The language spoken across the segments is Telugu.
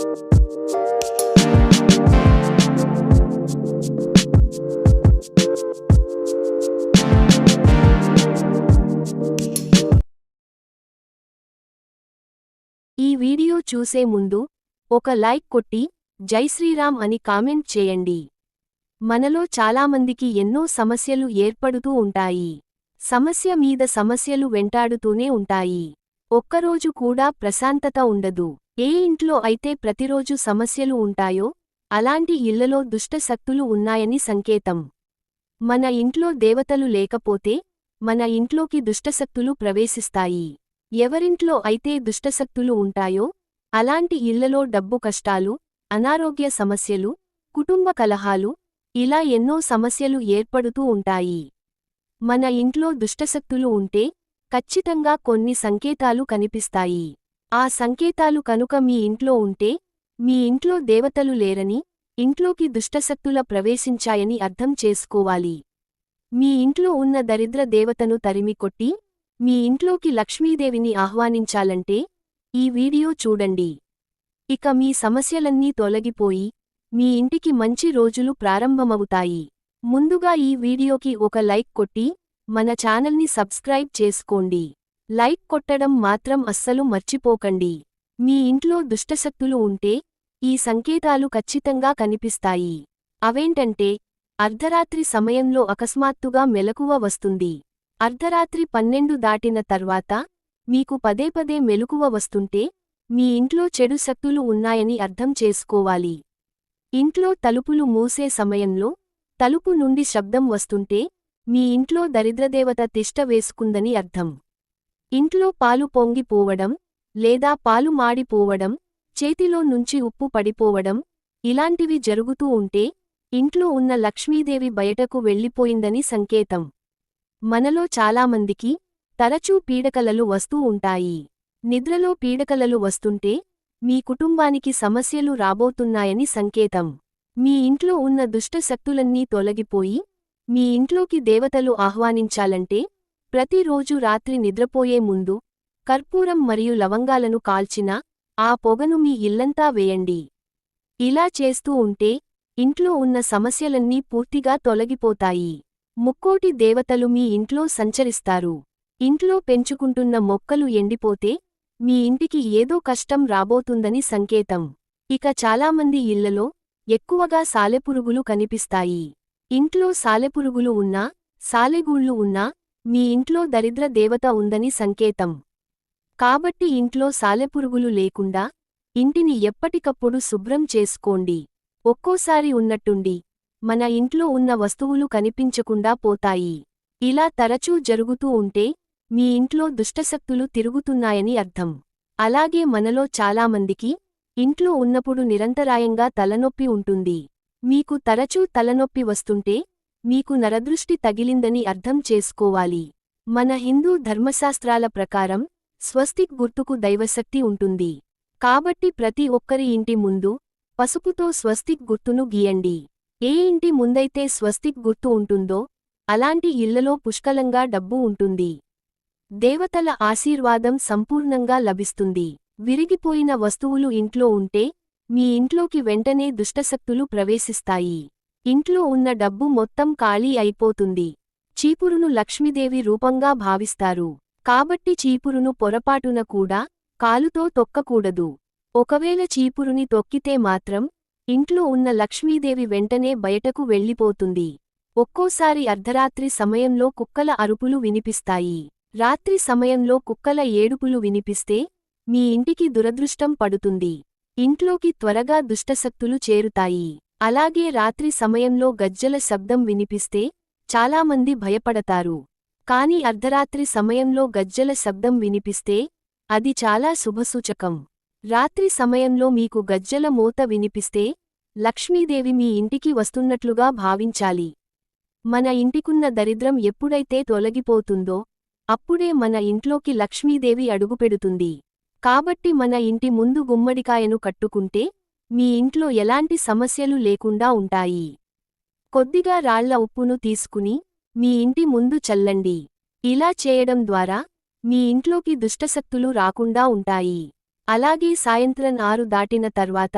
ఈ వీడియో చూసే ముందు ఒక లైక్ కొట్టి జై శ్రీరామ్ అని కామెంట్ చేయండి. మనలో చాలామందికి ఎన్నో సమస్యలు ఏర్పడుతూ ఉంటాయి. సమస్య మీద సమస్యలు వెంటాడుతూనే ఉంటాయి. ఒక్కరోజు కూడా ప్రశాంతత ఉండదు. ఏ ఇంట్లో అయితే ప్రతిరోజు సమస్యలు ఉంటాయో అలాంటి ఇళ్ళలో దుష్టశక్తులు ఉన్నాయని సంకేతం. మన ఇంట్లో దేవతలు లేకపోతే మన ఇంట్లోకి దుష్టశక్తులు ప్రవేశిస్తాయి. ఎవరింట్లో అయితే దుష్టశక్తులు ఉంటాయో అలాంటి ఇళ్ళలో డబ్బు కష్టాలు అనారోగ్య సమస్యలు కుటుంబ కలహాలు ఇలా ఎన్నో సమస్యలు ఏర్పడుతూ ఉంటాయి. మన ఇంట్లో దుష్టశక్తులు ఉంటే ఖచ్చితంగా కొన్ని సంకేతాలు కనిపిస్తాయి. ఆ సంకేతాలు కనుక మీ ఇంట్లో ఉంటే మీ ఇంట్లో దేవతలు లేరని ఇంట్లోకి దుష్టశక్తుల ప్రవేశించాయని అర్థం చేసుకోవాలి. మీ ఇంట్లో ఉన్న దరిద్ర దేవతను తరిమికొట్టి మీ ఇంట్లోకి లక్ష్మీదేవిని ఆహ్వానించాలంటే ఈ వీడియో చూడండి. ఇక మీ సమస్యలన్నీ తొలగిపోయి మీ ఇంటికి మంచి రోజులు ప్రారంభమవుతాయి. ముందుగా ఈ వీడియోకి ఒక లైక్ కొట్టి మన ఛానల్ని సబ్స్క్రైబ్ చేసుకోండి. లైక్ కొట్టడం మాత్రం అస్సలు మర్చిపోకండి. మీ ఇంట్లో దుష్టశక్తులు ఉంటే ఈ సంకేతాలు ఖచ్చితంగా కనిపిస్తాయి. అవేంటంటే అర్ధరాత్రి సమయంలో అకస్మాత్తుగా మెలకువ వస్తుంది. అర్ధరాత్రి పన్నెండు దాటిన తర్వాత మీకు పదే పదే మెలకువ వస్తుంటే మీ ఇంట్లో చెడు శక్తులు ఉన్నాయని అర్థం చేసుకోవాలి. ఇంట్లో తలుపులు మూసే సమయంలో తలుపు నుండి శబ్దం వస్తుంటే మీ ఇంట్లో దరిద్రదేవత తిష్ట వేసుకుందని అర్థం. ఇంట్లో పాలు పొంగిపోవడం లేదా పాలు మాడిపోవడం చేతిలో నుంచి ఉప్పు పడిపోవడం ఇలాంటివి జరుగుతూ ఉంటే ఇంట్లో ఉన్న లక్ష్మీదేవి బయటకు వెళ్ళిపోయిందని సంకేతం. మనలో చాలామందికి తరచూ పీడకలలు వస్తూ ఉంటాయి. నిద్రలో పీడకలలు వస్తుంటే మీ కుటుంబానికి సమస్యలు రాబోతున్నాయని సంకేతం. మీ ఇంట్లో ఉన్న దుష్టశక్తులన్నీ తొలగిపోయి మీ ఇంట్లోకి దేవతలు ఆహ్వానించాలంటే ప్రతిరోజు రాత్రి నిద్రపోయే ముందు కర్పూరం మరియు లవంగాలను కాల్చిన ఆ పొగను మీ ఇల్లంతా వేయండి. ఇలా చేస్తూ ఉంటే ఇంట్లో ఉన్న సమస్యలన్నీ పూర్తిగా తొలగిపోతాయి. ముక్కోటి దేవతలు మీ ఇంట్లో సంచరిస్తారు. ఇంట్లో పెంచుకుంటున్న మొక్కలు ఎండిపోతే మీ ఇంటికి ఏదో కష్టం రాబోతుందని సంకేతం. ఇక చాలామంది ఇళ్ళలో ఎక్కువగా సాలెపురుగులు కనిపిస్తాయి. ఇంట్లో సాలెపురుగులు ఉన్నా సాలెగూళ్ళు ఉన్నా మీ ఇంట్లో దరిద్ర దేవత ఉందని సంకేతం. కాబట్టి ఇంట్లో సాలెపురుగులు లేకుండా ఇంటిని ఎప్పటికప్పుడు శుభ్రం చేసుకోండి. ఒక్కోసారి ఉన్నట్టుండి మన ఇంట్లో ఉన్న వస్తువులు కనిపించకుండా పోతాయి. ఇలా తరచూ జరుగుతూ ఉంటే మీ ఇంట్లో దుష్టశక్తులు తిరుగుతున్నాయని అర్థం. అలాగే మనలో చాలామందికి ఇంట్లో ఉన్నప్పుడు నిరంతరాయంగా తలనొప్పి ఉంటుంది. మీకు తరచూ తలనొప్పి వస్తుంటే మీకు నరదృష్టి తగిలిందని అర్థం చేసుకోవాలి. మన హిందూ ధర్మశాస్త్రాల ప్రకారం స్వస్తిక్ గుర్తుకు దైవశక్తి ఉంటుంది. కాబట్టి ప్రతి ఒక్కరి ఇంటి ముందు పసుపుతో స్వస్తిక్ గుర్తును గీయండి. ఏ ఇంటి ముందైతే స్వస్తిక్ గుర్తు ఉంటుందో అలాంటి ఇళ్ళలో పుష్కలంగా డబ్బు ఉంటుంది. దేవతల ఆశీర్వాదం సంపూర్ణంగా లభిస్తుంది. విరిగిపోయిన వస్తువులు ఇంట్లో ఉంటే మీ ఇంట్లోకి వెంటనే దుష్టశక్తులు ప్రవేశిస్తాయి. ఇంట్లో ఉన్న డబ్బు మొత్తం ఖాళీ అయిపోతుంది. చీపురును లక్ష్మీదేవి రూపంగా భావిస్తారు. కాబట్టి చీపురును పొరపాటున కూడా కాలుతో తొక్కకూడదు. ఒకవేళ చీపురుని తొక్కితే మాత్రం ఇంట్లో ఉన్న లక్ష్మీదేవి వెంటనే బయటకు వెళ్ళిపోతుంది. ఒక్కోసారి అర్ధరాత్రి సమయంలో కుక్కల అరుపులు వినిపిస్తాయి. రాత్రి సమయంలో కుక్కల ఏడుపులు వినిపిస్తే మీ ఇంటికి దురదృష్టం పడుతుంది. ఇంట్లోకి త్వరగా దుష్టశక్తులు చేరుతాయి. అలాగే రాత్రి సమయంలో గజ్జల శబ్దం వినిపిస్తే చాలామంది భయపడతారు. కాని అర్ధరాత్రి సమయంలో గజ్జల శబ్దం వినిపిస్తే అది చాలా శుభసూచకం. రాత్రి సమయంలో మీకు గజ్జల మోత వినిపిస్తే లక్ష్మీదేవి మీ ఇంటికి వస్తున్నట్లుగా భావించాలి. మన ఇంటికున్న దరిద్రం ఎప్పుడైతే తొలగిపోతుందో అప్పుడే మన ఇంట్లోకి లక్ష్మీదేవి అడుగుపెడుతుంది. కాబట్టి మన ఇంటి ముందు గుమ్మడికాయను కట్టుకుంటే మీ ఇంట్లో ఎలాంటి సమస్యలు లేకుండా ఉంటాయి. కొద్దిగా రాళ్ళ ఉప్పును తీసుకుని మీ ఇంటి ముందు చల్లండి. ఇలా చేయడం ద్వారా మీ ఇంట్లోకి దుష్టశక్తులు రాకుండా ఉంటాయి. అలాగే సాయంత్రం ఆరు దాటిన తర్వాత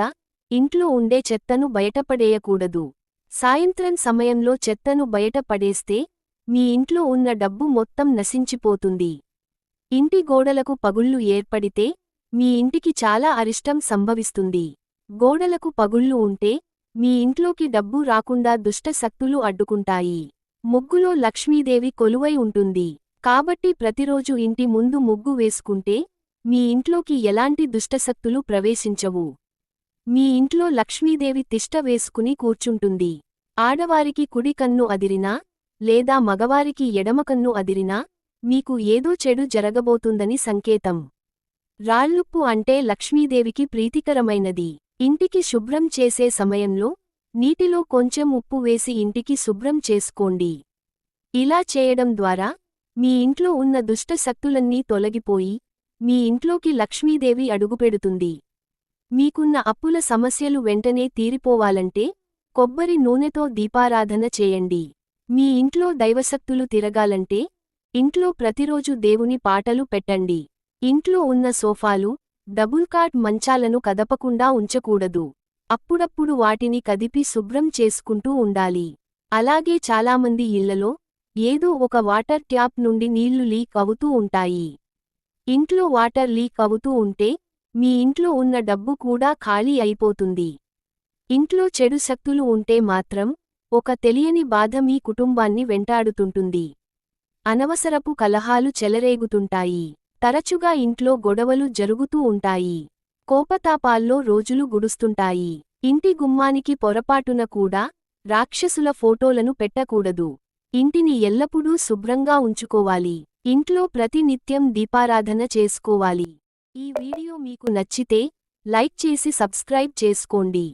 ఇంట్లో ఉండే చెత్తను బయటపడేయకూడదు. సాయంత్రం సమయంలో చెత్తను బయట పడేస్తే మీ ఇంట్లో ఉన్న డబ్బు మొత్తం నశించిపోతుంది. ఇంటి గోడలకు పగుళ్ళు ఏర్పడితే మీ ఇంటికి చాలా అరిష్టం సంభవిస్తుంది. గోడలకు పగుళ్ళు ఉంటే మీ ఇంట్లోకి డబ్బు రాకుండా దుష్టశక్తులు అడ్డుకుంటాయి. ముగ్గులో లక్ష్మీదేవి కొలువై ఉంటుంది. కాబట్టి ప్రతిరోజు ఇంటి ముందు ముగ్గు వేసుకుంటే మీ ఇంట్లోకి ఎలాంటి దుష్టశక్తులు ప్రవేశించవు. మీ ఇంట్లో లక్ష్మీదేవి తిష్ట వేసుకుని కూర్చుంటుంది. ఆడవారికి కుడి కన్ను అదిరినా లేదా మగవారికి ఎడమకన్ను అదిరినా మీకు ఏదో చెడు జరగబోతుందని సంకేతం. రాళ్ళుప్పు అంటే లక్ష్మీదేవికి ప్రీతికరమైనది. ఇంటికి శుభ్రం చేసే సమయంలో నీటిలో కొంచెం ఉప్పు వేసి ఇంటికి శుభ్రం చేసుకోండి. ఇలా చేయడం ద్వారా మీ ఇంట్లో ఉన్న దుష్ట శక్తులన్నీ తొలగిపోయి మీ ఇంట్లోకి లక్ష్మీదేవి అడుగుపెడుతుంది. మీకున్న అప్పుల సమస్యలు వెంటనే తీరిపోవాలంటే కొబ్బరి నూనెతో దీపారాధన చేయండి. మీ ఇంట్లో దైవశక్తులు తిరగాలంటే ఇంట్లో ప్రతిరోజు దేవుని పాటలు పెట్టండి. ఇంట్లో ఉన్న సోఫాలు డబుల్ కాట్ మంచాలను కదపకుండా ఉంచకూడదు. అప్పుడప్పుడు వాటిని కదిపి శుభ్రం చేసుకుంటూ ఉండాలి. అలాగే చాలామంది ఇళ్ళలో ఏదో ఒక వాటర్ ట్యాప్ నుండి నీళ్ళు లీక్ అవుతూ ఉంటాయి. ఇంట్లో వాటర్ లీక్ అవుతూ ఉంటే మీ ఇంట్లో ఉన్న డబ్బు కూడా ఖాళీ అయిపోతుంది. ఇంట్లో చెడు శక్తులు ఉంటే మాత్రం ఒక తెలియని బాధ మీ కుటుంబాన్ని వెంటాడుతుంటుంది. అనవసరపు కలహాలు చెలరేగుతుంటాయి. తరచుగా ఇంట్లో గొడవలు జరుగుతూ ఉంటాయి. కోపతాపాల్లో రోజులు గుడుస్తుంటాయి. ఇంటి గుమ్మానికి పొరపాటున కూడా రాక్షసుల ఫోటోలను పెట్టకూడదు. ఇంటిని ఎల్లప్పుడూ శుభ్రంగా ఉంచుకోవాలి. ఇంట్లో ప్రతినిత్యం దీపారాధన చేసుకోవాలి. ఈ వీడియో మీకు నచ్చితే లైక్ చేసి సబ్స్క్రైబ్ చేసుకోండి.